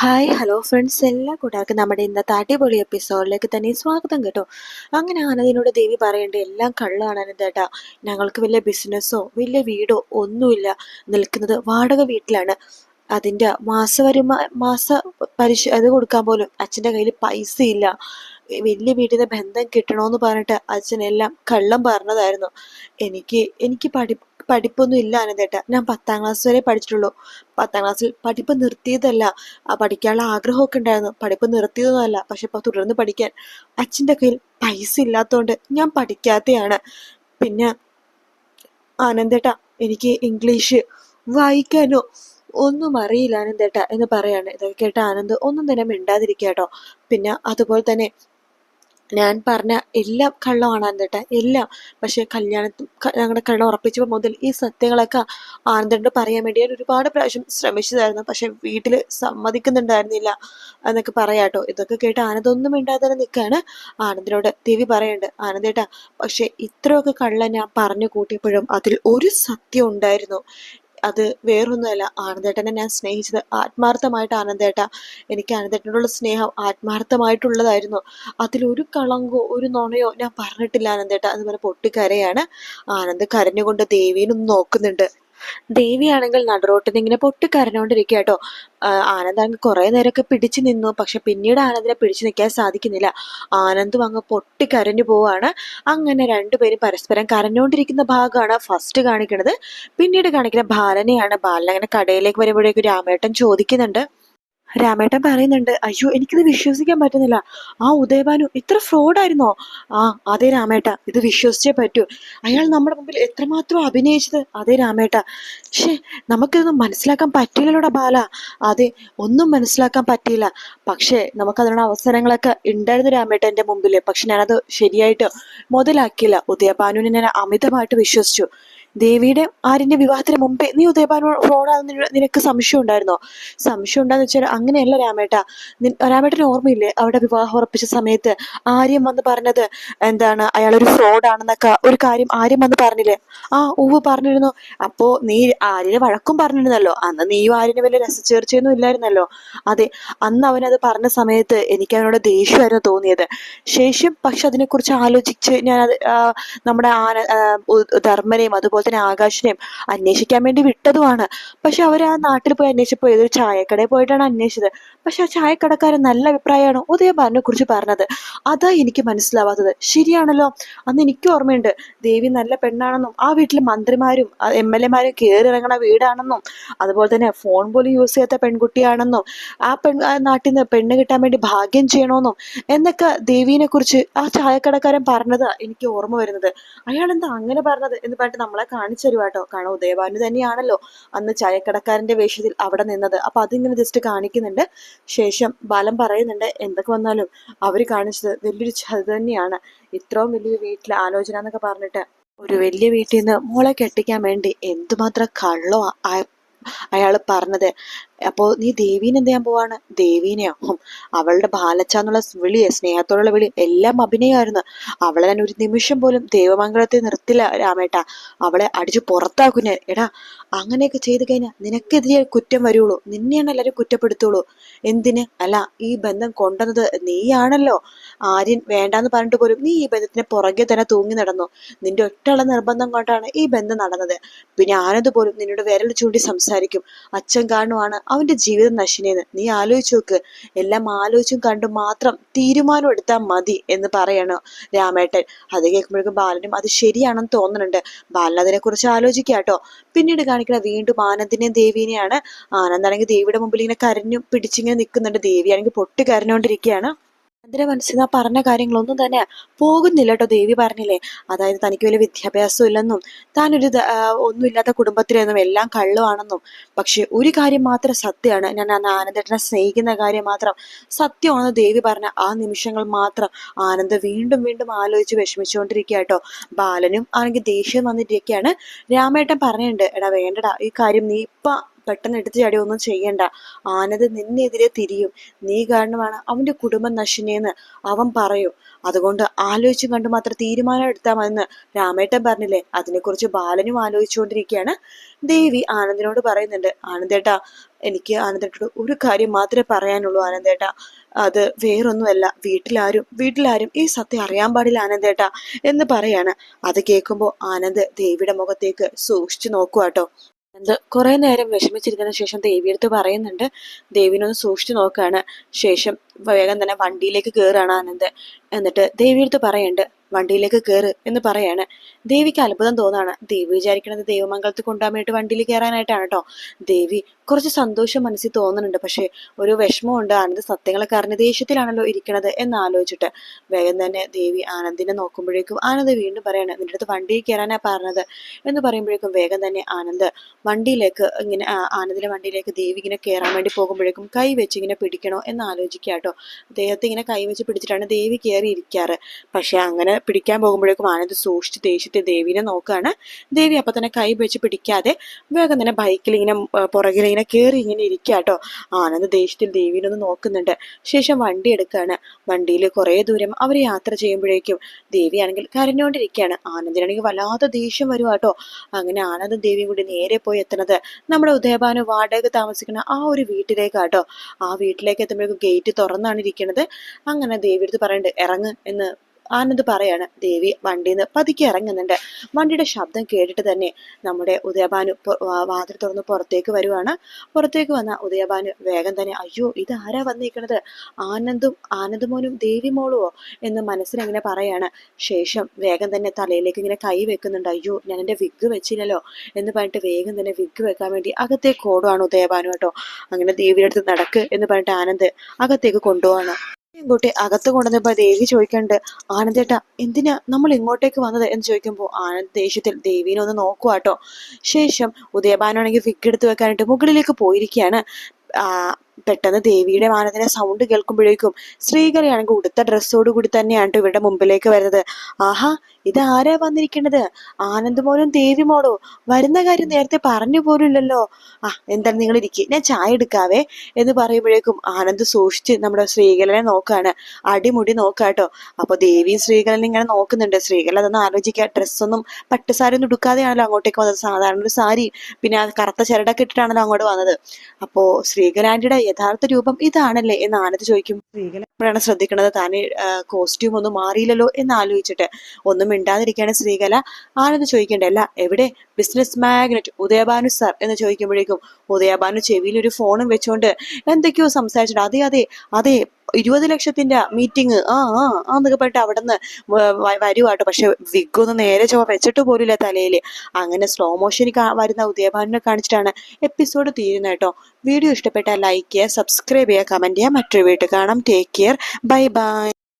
Hi hello friends എല്ലാ കൂട്ടുകാർക്കും നമ്മുടെ ഇന്നത്തെ അടിപൊളി എപ്പിസോഡിലേക്ക് തന്നെ സ്വാഗതം കേട്ടോ. അങ്ങനെ ആനന്ദിനോട് ദേവി പറയേണ്ട എല്ലാം കള്ളാണ് അനന്തേട്ടാ ഞങ്ങൾക്ക് വലിയ ബിസിനസ്സോ വലിയ വീടോ ഒന്നുമില്ല. നിൽക്കുന്നത് വാടക വീട്ടിലാണ്. അതിന്റെ മാസവരുമാ മാസ പരിശ അത് കൊടുക്കാൻ പോലും അച്ഛന്റെ കയ്യിൽ പൈസ ഇല്ല വലിയ വീട്ടിൽ ബന്ധം കിട്ടണമെന്ന് പറഞ്ഞിട്ട് അച്ഛനെല്ലാം കള്ളം പറഞ്ഞതായിരുന്നു. എനിക്ക് എനിക്ക് പഠി പഠിപ്പൊന്നും ഇല്ല അനന്തേട്ട. ഞാൻ പത്താം ക്ലാസ് വരെ പഠിച്ചിട്ടുള്ളൂ. പത്താം ക്ലാസ്സിൽ പഠിപ്പ് നിർത്തിയതല്ല. പഠിക്കാനുള്ള ആഗ്രഹമൊക്കെ ഉണ്ടായിരുന്നു. പഠിപ്പ് നിർത്തിയതൊന്നുമല്ല. പക്ഷെ ഇപ്പൊ തുടർന്ന് പഠിക്കാൻ അച്ഛന്റെ കയ്യിൽ പൈസ ഇല്ലാത്തതുകൊണ്ട് ഞാൻ പഠിക്കാത്തയാണ്. പിന്നെ ആനന്ദേട്ട എനിക്ക് ഇംഗ്ലീഷ് വായിക്കാനോ ഒന്നും അറിയില്ല അനന്തേട്ട എന്ന് പറയാണ്. ഇതൊക്കെ കേട്ട ആനന്ദ് ഒന്നും തന്നെ മിണ്ടാതിരിക്കുക കേട്ടോ. പിന്നെ അതുപോലെ തന്നെ ഞാൻ പറഞ്ഞ എല്ലാം കള്ളമാണ് ആനന്ദേട്ട എല്ലാം. പക്ഷെ കല്യാണത്തിൽ ഞങ്ങളുടെ കള്ളം ഉറപ്പിച്ചപ്പോൾ മുതൽ ഈ സത്യങ്ങളൊക്കെ ആനന്ദനോട് പറയാൻ വേണ്ടി ഞാൻ ഒരുപാട് പ്രാവശ്യം ശ്രമിച്ചതായിരുന്നു. പക്ഷെ വീട്ടിൽ സമ്മതിക്കുന്നുണ്ടായിരുന്നില്ല എന്നൊക്കെ പറയാട്ടോ ഇതൊക്കെ കേട്ട് ആനന്ദൊന്നും മിണ്ടാതെ തന്നെ നിൽക്കുകയാണ് ആനന്ദിനോട് ദേവി പറയുന്നുണ്ട് ആനന്ദേട്ടാ പക്ഷെ ഇത്രയൊക്കെ കള്ളം ഞാൻ പറഞ്ഞു കൂട്ടിയപ്പോഴും അതിൽ ഒരു സത്യം ഉണ്ടായിരുന്നു. അത് വേറൊന്നുമല്ല. ആനന്ദേട്ടനെ ഞാൻ സ്നേഹിച്ചത് ആത്മാർത്ഥമായിട്ട് ആനന്ദേട്ട. എനിക്ക് ആനന്ദേട്ടനോടുള്ള സ്നേഹം ആത്മാർത്ഥമായിട്ടുള്ളതായിരുന്നു. അതിലൊരു കളങ്കോ ഒരു നുണയോ ഞാൻ പറഞ്ഞിട്ടില്ല ആനന്ദേട്ട. അതുപോലെ പൊട്ടിക്കരയാണ്. ആനന്ദ് കരഞ്ഞുകൊണ്ട് ദേവീനൊന്ന് നോക്കുന്നുണ്ട്. ദേവിയാണെങ്കിൽ നടുറോട്ടിൽ നിന്ന് ഇങ്ങനെ പൊട്ടിക്കരഞ്ഞോണ്ടിരിക്കുക കേട്ടോ. ആനന്ദാണെങ്കിൽ കുറെ നേരമൊക്കെ പിടിച്ചു നിന്നു. പക്ഷെ പിന്നീട് ആനന്ദിനെ പിടിച്ചു നിൽക്കാൻ സാധിക്കുന്നില്ല. ആനന്ദും അങ്ങ് പൊട്ടിക്കരഞ്ഞു പോവാണ്. അങ്ങനെ രണ്ടുപേരും പരസ്പരം കരഞ്ഞുകൊണ്ടിരിക്കുന്ന ഭാഗമാണ് ഫസ്റ്റ് കാണിക്കുന്നത് പിന്നീട് കാണിക്കുന്ന ബാലനെയാണ്. ബാലൻ അങ്ങനെ കടയിലേക്ക് വരുമ്പോഴേക്കും രാമേട്ടൻ ചോദിക്കുന്നുണ്ട്. രാമേട്ടൻ പറയുന്നുണ്ട് അയ്യോ എനിക്കിത് വിശ്വസിക്കാൻ പറ്റുന്നില്ല. ആ ഉദയഭാനു ഇത്ര ഫ്രോഡായിരുന്നോ? ആ അതെ രാമേട്ട ഇത് വിശ്വസിച്ചേ പറ്റൂ. അയാൾ നമ്മുടെ മുമ്പിൽ എത്രമാത്രം അഭിനയിച്ചത്? അതെ രാമേട്ട. ഷേ നമുക്കിതൊന്നും മനസ്സിലാക്കാൻ പറ്റില്ലല്ലോടാ ബാല. അതെ ഒന്നും മനസ്സിലാക്കാൻ പറ്റിയില്ല. പക്ഷേ നമുക്കതിനുള്ള അവസരങ്ങളൊക്കെ ഉണ്ടായിരുന്നു രാമേട്ട എന്റെ മുമ്പിൽ പക്ഷെ ഞാനത് ശരിയായിട്ട് മുതലാക്കിയില്ല. ഉദയഭാനുവിനെ ഞാൻ അമിതമായിട്ട് വിശ്വസിച്ചു. ദേവിയുടെ ആര്യന്റെ വിവാഹത്തിന് മുമ്പേ നീ ഉദയഭാനു ഫ്രോഡാണെന്ന് നിനക്ക് സംശയം ഉണ്ടായിരുന്നോ? സംശയം ഉണ്ടാന്ന് വെച്ചാൽ അങ്ങനെയല്ല രാമേട്ട. രാമേട്ടന് ഓർമ്മയില്ലേ? അവിടെ വിവാഹം ഉറപ്പിച്ച സമയത്ത് ആര്യം വന്ന് പറഞ്ഞത് എന്താണ്? അയാൾ ഒരു ഫ്രോഡാണെന്നൊക്കെ ഒരു കാര്യം ആര്യം വന്ന് പറഞ്ഞില്ലേ? ആ ഉവ് പറഞ്ഞിരുന്നു. അപ്പോ നീ ആര്യനെ വഴക്കും പറഞ്ഞിരുന്നല്ലോ. അന്ന് നീയും ആര്യനെ വലിയ രസച്ചേർച്ചയൊന്നും ഇല്ലായിരുന്നല്ലോ. അതെ അന്ന് അവനത് പറഞ്ഞ സമയത്ത് എനിക്ക് അവനോട് ദേഷ്യമായിരുന്നു തോന്നിയത്. ശേഷം പക്ഷെ അതിനെക്കുറിച്ച് ആലോചിച്ച് ഞാൻ അത് നമ്മുടെ ആന ധർമ്മനെയും അതുപോലെ അതുപോലെ തന്നെ ആകാശിനെയും അന്വേഷിക്കാൻ വേണ്ടി വിട്ടതുമാണ്. പക്ഷെ അവർ ആ നാട്ടിൽ പോയി അന്വേഷിച്ചപ്പോൾ ഏതൊരു ചായക്കടയിൽ പോയിട്ടാണ് അന്വേഷിച്ചത്. പക്ഷെ ആ ചായക്കടക്കാരൻ നല്ല അഭിപ്രായമാണ് ഉദയഭാരനെ കുറിച്ച് പറഞ്ഞത്. അതാ എനിക്ക് മനസ്സിലാവാത്തത്. ശരിയാണല്ലോ. അന്ന് എനിക്ക് ഓർമ്മയുണ്ട്. ദേവി നല്ല പെണ്ണാണെന്നും ആ വീട്ടിൽ മന്ത്രിമാരും എം എൽ എമാരും കയറിയിറങ്ങണ വീടാണെന്നും അതുപോലെ തന്നെ ഫോൺ പോലും യൂസ് ചെയ്യാത്ത പെൺകുട്ടിയാണെന്നും ആ പെൺ നാട്ടിൽ നിന്ന് പെണ്ണ് കിട്ടാൻ വേണ്ടി ഭാഗ്യം ചെയ്യണമെന്നും എന്നൊക്കെ ദേവീനെ കുറിച്ച് ആ ചായക്കടക്കാരൻ പറഞ്ഞത് എനിക്ക് ഓർമ്മ വരുന്നത്. അയാൾ എന്താ അങ്ങനെ പറഞ്ഞത് എന്ന് പറഞ്ഞിട്ട് നമ്മളെ കാണിച്ചു തരുവാട്ടോ കാരണം ഉദയഭാനു തന്നെയാണല്ലോ അന്ന് ചായക്കടക്കാരന്റെ വേഷത്തിൽ അവിടെ നിന്നത്. അപ്പൊ അതിങ്ങനെ ജസ്റ്റ് കാണിക്കുന്നുണ്ട്. ശേഷം ബാലൻ പറയുന്നുണ്ട് എന്തൊക്കെ വന്നാലും അവർ കാണിച്ചത് വലിയൊരു ചതി തന്നെയാണ്. ഇത്രയും വലിയൊരു വീട്ടിലെ ആലോചന എന്നൊക്കെ പറഞ്ഞിട്ട് ഒരു വലിയ വീട്ടിൽ നിന്ന് മോളെ കെട്ടിക്കാൻ വേണ്ടി എന്തുമാത്രം കള്ളോ അയാൾ പറഞ്ഞത്. അപ്പോൾ നീ ദേവീനെ എന്ത് ചെയ്യാൻ പോവാണ്? ദേവീനെയോ അവളുടെ ബാലച്ച എന്നുള്ള വിളി സ്നേഹത്തോടുള്ള വിളി എല്ലാം അഭിനയമായിരുന്നു അവളെ ഞാൻ ഒരു നിമിഷം പോലും ദേവമംഗലത്തെ നിർത്തില്ല രാമേട്ട. അവളെ അടിച്ചു പുറത്താക്കുന്നെ എടാ അങ്ങനെയൊക്കെ ചെയ്തു കഴിഞ്ഞാൽ നിനക്കെതിരെ കുറ്റം വരുള്ളൂ. നിന്നെയാണ് എല്ലാവരും കുറ്റപ്പെടുത്തുള്ളൂ. എന്തിന്? അല്ല ഈ ബന്ധം കൊണ്ടുവന്നത് നീയാണല്ലോ. ആര്യൻ വേണ്ടാന്ന് പറഞ്ഞിട്ട് പോലും നീ ഈ ബന്ധത്തിന് പുറകെ തന്നെ തൂങ്ങി നടന്നു. നിന്റെ ഒറ്റയുള്ള നിർബന്ധം കൊണ്ടാണ് ഈ ബന്ധം നടന്നത്. പിന്നെ ആനന്ദ് പോലും നിന്നോട് വിരൽ ചൂണ്ടി സംസാരിക്കും. അച്ഛൻ കാണുവാണ് അവന്റെ ജീവിതം നശിനേന്ന് നീ ആലോചിച്ച് നോക്ക്. എല്ലാം ആലോചിച്ചും കണ്ടും മാത്രം തീരുമാനം എടുത്താൽ മതി എന്ന് പറയണു രാമേട്ടൻ. അത് കേൾക്കുമ്പോഴേക്കും ബാലനും അത് ശരിയാണെന്ന് തോന്നുന്നുണ്ട്. ബാലൻ അതിനെ കുറിച്ച് ആലോചിക്കുക കേട്ടോ. പിന്നീട് കാണിക്കുന്ന വീണ്ടും ആനന്ദിനെയും ദേവീനെയാണ്. ആനന്ദാണെങ്കിൽ ദേവിയുടെ മുമ്പിൽ ഇങ്ങനെ കരഞ്ഞു പിടിച്ചിങ്ങനെ നിൽക്കുന്നുണ്ട്. ദേവിയാണെങ്കിൽ പൊട്ടി കരഞ്ഞുകൊണ്ടിരിക്കുകയാണ്. ചന്ദ്ര മനസ്സിൽ പറഞ്ഞ കാര്യങ്ങളൊന്നും തന്നെ പോകുന്നില്ല കേട്ടോ ദേവി പറഞ്ഞില്ലേ അതായത് തനിക്ക് വലിയ വിദ്യാഭ്യാസം ഇല്ലെന്നും താനൊരു ഒന്നുമില്ലാത്ത കുടുംബത്തിലെന്നും എല്ലാം കള്ളുവാണെന്നും. പക്ഷെ ഒരു കാര്യം മാത്രം സത്യമാണ്. ഞാൻ ആ ആനന്ദേട്ടനെ സ്നേഹിക്കുന്ന കാര്യം മാത്രം സത്യമാണെന്ന് ദേവി പറഞ്ഞ ആ നിമിഷങ്ങൾ മാത്രം ആനന്ദ് വീണ്ടും വീണ്ടും ആലോചിച്ച് വിഷമിച്ചുകൊണ്ടിരിക്കുക കേട്ടോ ബാലനും ആണെങ്കിൽ ദേഷ്യം വന്നിരിക്കുകയാണ് രാമേട്ടൻ പറഞ്ഞിട്ടുണ്ട് എടാ വേണ്ടടാ ഈ കാര്യം നീ ഇപ്പം പെട്ടെന്ന് എടുത്തു ചാടി ഒന്നും ചെയ്യണ്ട. ആനത് നിന്നെതിരെ തിരിയും. നീ കാരണമാണ് അവന്റെ കുടുംബം നശിനെന്ന് അവൻ പറയും. അതുകൊണ്ട് ആലോചിച്ചും കണ്ടു മാത്രം തീരുമാനം എടുത്താൽ മതിന്ന് രാമേട്ടൻ പറഞ്ഞില്ലേ? അതിനെക്കുറിച്ച് ബാലനും ആലോചിച്ചുകൊണ്ടിരിക്കുകയാണ്. ദേവി ആനന്ദിനോട് പറയുന്നുണ്ട് ആനന്ദേട്ടാ എനിക്ക് ആനന്ദേട്ടോട് ഒരു കാര്യം മാത്രമേ പറയാനുള്ളൂ ആനന്ദേട്ടാ. അത് വേറൊന്നുമല്ല. വീട്ടിലാരും വീട്ടിലാരും ഈ സത്യം അറിയാൻ പാടില്ല ആനന്ദേട്ടാ എന്ന് പറയാണ്. അത് കേൾക്കുമ്പോൾ ആനന്ദ് ദേവിയുടെ മുഖത്തേക്ക് സൂക്ഷിച്ചു നോക്കുവാട്ടോ. ആനന്ദ് കുറെ നേരം വിഷമിച്ചിരിക്കുന്ന ശേഷം ദേവിയെടുത്ത് പറയുന്നുണ്ട് ദേവിനൊന്ന് സൂക്ഷിച്ചു നോക്കാണ്. ശേഷം വേഗം തന്നെ വണ്ടിയിലേക്ക് കയറുകയാണ് ആനന്ദ്. എന്നിട്ട് ദേവിയെടുത്ത് പറയുന്നുണ്ട് വണ്ടിയിലേക്ക് കയറ് എന്ന് പറയാണ്. ദേവിക്ക് അത്ഭുതം തോന്നാണ്. ദേവി വിചാരിക്കണത് ദേവമംഗലത്ത് കൊണ്ടുപോകാൻ വേണ്ടി വണ്ടിയിൽ കയറാനായിട്ടാണ് കേട്ടോ. ദേവി കുറച്ച് സന്തോഷം മനസ്സിൽ തോന്നുന്നുണ്ട്. പക്ഷേ ഒരു വിഷമമുണ്ട്. ആനന്ദ് സത്യങ്ങളൊക്കെ അറിഞ്ഞ ദേഷ്യത്തിലാണല്ലോ ഇരിക്കണത് എന്ന് ആലോചിച്ചിട്ട് വേഗം തന്നെ ദേവി ആനന്ദിനെ നോക്കുമ്പോഴേക്കും ആനന്ദ് വീണ്ടും പറയാണ് നിന്റെ അടുത്ത് വണ്ടിയിൽ കയറാനാ പറഞ്ഞത്? എന്ന് പറയുമ്പോഴേക്കും വേഗം തന്നെ ആനന്ദ് വണ്ടിയിലേക്ക് ഇങ്ങനെ ആനന്ദിന്റെ വണ്ടിയിലേക്ക് ദേവി ഇങ്ങനെ കയറാൻ വേണ്ടി പോകുമ്പോഴേക്കും കൈ വെച്ച് ഇങ്ങനെ പിടിക്കണോ എന്ന് ആലോചിക്കുക കേട്ടോ. ദേഹത്ത് ഇങ്ങനെ കൈ വെച്ച് പിടിച്ചിട്ടാണ് ദേവി കയറി ഇരിക്കാറ് പക്ഷെ അങ്ങനെ പിടിക്കാൻ പോകുമ്പോഴേക്കും ആനന്ദ് സൂക്ഷിച്ച് ദേഷ്യത്തെ ദേവിനെ നോക്കുകയാണ്. ദേവി അപ്പം തന്നെ കൈ വെച്ച് പിടിക്കാതെ വേഗം തന്നെ ബൈക്കിൽ ഇങ്ങനെ പുറകിൽ ഇങ്ങനെ കയറി ഇങ്ങനെ ഇരിക്കുക കേട്ടോ ആനന്ദ് ദേഷ്യത്തിൽ ദേവിനെ ഒന്ന് നോക്കുന്നുണ്ട്. ശേഷം വണ്ടി എടുക്കുകയാണ് വണ്ടിയിൽ കുറേ ദൂരം അവർ യാത്ര ചെയ്യുമ്പോഴേക്കും ദേവിയാണെങ്കിൽ കരഞ്ഞുകൊണ്ടിരിക്കുകയാണ് ആനന്ദിനാണെങ്കിൽ വല്ലാതെ ദേഷ്യം വരുക കേട്ടോ അങ്ങനെ ആനന്ദ് ദേവിയും കൂടി നേരെ പോയി എത്തുന്നത് നമ്മുടെ ഉദയഭാനു വാടക താമസിക്കുന്ന ആ ഒരു വീട്ടിലേക്കാട്ടോ ആ വീട്ടിലേക്ക് എത്തുമ്പോഴേക്കും ഗേറ്റ് തുറന്നാണ് ഇരിക്കുന്നത് അങ്ങനെ ദേവിയെടുത്ത് പറയുന്നുണ്ട് ഇറങ്ങ് എന്ന് ആനന്ദ് പറയാണ് ദേവി വണ്ടിയിൽ നിന്ന് പതുക്കെ ഇറങ്ങുന്നുണ്ട്. വണ്ടിയുടെ ശബ്ദം കേട്ടിട്ട് തന്നെ നമ്മുടെ ഉദയഭാനു വാതിൽ തുറന്ന് പുറത്തേക്ക് വരുവാണ്. പുറത്തേക്ക് വന്ന ഉദയഭാനു വേഗം തന്നെ അയ്യോ ഇത് ആരാ വന്നിരിക്കുന്നത് ആനന്ദും ആനന്ദമോനും ദേവി മോളുവോ എന്ന് മനസ്സിലിങ്ങനെ പറയാണ്. ശേഷം വേഗം തന്നെ തലയിലേക്ക് ഇങ്ങനെ കൈ വെക്കുന്നുണ്ട്. അയ്യോ ഞാൻ എന്റെ വിഗ് വെച്ചില്ലല്ലോ എന്ന് പറഞ്ഞിട്ട് വേഗം തന്നെ വിഗ് വെക്കാൻ വേണ്ടി അകത്തേക്ക് ഓടുവാണ് ഉദയഭാനു കേട്ടോ. അങ്ങനെ ദേവിയുടെ അടുത്ത് നടക്ക് എന്ന് പറഞ്ഞിട്ട് ആനന്ദ് അകത്തേക്ക് കൊണ്ടുപോവാണ്. ഇങ്ങോട്ടെ അകത്ത് കൊണ്ടുവന്നപ്പോ ദേവി ചോദിക്കണ്ട് ആനന്ദേട്ടാ എന്തിനാ നമ്മൾ ഇങ്ങോട്ടേക്ക് വന്നത്? എന്ന് ചോദിക്കുമ്പോൾ ആനന്ദ് ദേഷ്യത്തിൽ ദേവീനെ ഒന്ന് നോക്കുവാട്ടോ ശേഷം ഉദയഭാനാണെങ്കിൽ ഫിക്ക് എടുത്ത് വെക്കാനായിട്ട് മുകളിലേക്ക് പോയിരിക്കുകയാണ്. പെട്ടെന്ന് ദേവിയുടെ മാനത്തിന്റെ സൗണ്ട് കേൾക്കുമ്പോഴേക്കും ശ്രീകരയാണെങ്കിൽ ഉടുത്ത ഡ്രസ്സോട് കൂടി തന്നെയാണ് ഇവരുടെ മുമ്പിലേക്ക് വരുന്നത്. ആഹാ ഇത് ആരാ വന്നിരിക്കുന്നത് ദേവിമോളോ. വരുന്ന കാര്യം നേരത്തെ പറഞ്ഞു പോലുമില്ലല്ലോ. ആ എന്താ നിങ്ങൾ ഇരിക്കുക ഞാൻ ചായ എടുക്കാവേ എന്ന് പറയുമ്പോഴേക്കും ആനന്ദ് സൂക്ഷിച്ച് നമ്മുടെ ശ്രീകലനെ നോക്കാണ്. അടിമുടി നോക്കാട്ടോ അപ്പൊ ദേവിയും ശ്രീകലനെ ഇങ്ങനെ നോക്കുന്നുണ്ട്. ശ്രീകല അതൊന്നും ആലോചിക്കുക ഡ്രസ്സൊന്നും പട്ടുസാരി ഒന്നും എടുക്കാതെയാണല്ലോ അങ്ങോട്ടേക്ക് വന്നത്. സാധാരണ ഒരു സാരി പിന്നെ ആ കറുത്ത ചരടൊക്കെ ഇട്ടിട്ടാണല്ലോ അങ്ങോട്ട് വന്നത്. അപ്പോ ശ്രീകലാന്റിയുടെ യഥാർത്ഥ രൂപം ഇതാണല്ലേ എന്ന് ആനന്ദ് ചോദിക്കും. ശ്രീകല അപ്പോഴാണ് ശ്രദ്ധിക്കുന്നത് താൻ കോസ്റ്റ്യൂം ഒന്നും മാറിയില്ലല്ലോ എന്ന് ആലോചിച്ചിട്ട്. ഒന്നും മിണ്ടാതിരിക്കുകയാണ് ശ്രീകല. ആരെന്ന് ചോദിക്കേണ്ടല്ല എവിടെ? ബിസിനസ് മാഗ്നറ്റ് ഉദയഭാനു സാർ എന്ന് ചോദിക്കുമ്പോഴേക്കും ഉദയഭാനു ചെവിയിൽ ഒരു ഫോണും വെച്ചുകൊണ്ട് എന്തൊക്കെയോ സംസാരിച്ചിട്ട് അതെ അതെ അതെ ഇരുപത് ലക്ഷത്തിന്റെ മീറ്റിംഗ് ആ ആ ആ എന്നൊക്കെ പറഞ്ഞിട്ട് അവിടെ നിന്ന് വരുവാട്ടോ. പക്ഷെ വിഗ് ഒന്നും നേരെ ചൊവ്വ വെച്ചിട്ട് പോലില്ല തലയിൽ അങ്ങനെ സ്ലോ മോഷനിൽ വരുന്ന ഉദയഭാനെ കാണിച്ചിട്ടാണ് എപ്പിസോഡ് തീരുന്നത് കേട്ടോ. വീഡിയോ ഇഷ്ടപ്പെട്ടാൽ ലൈക്ക് ചെയ്യുക സബ്സ്ക്രൈബ് ചെയ്യുക കമന്റ് ചെയ്യുക. മറ്റൊരു വീട്ടിൽ കാണാം. Take care bye bye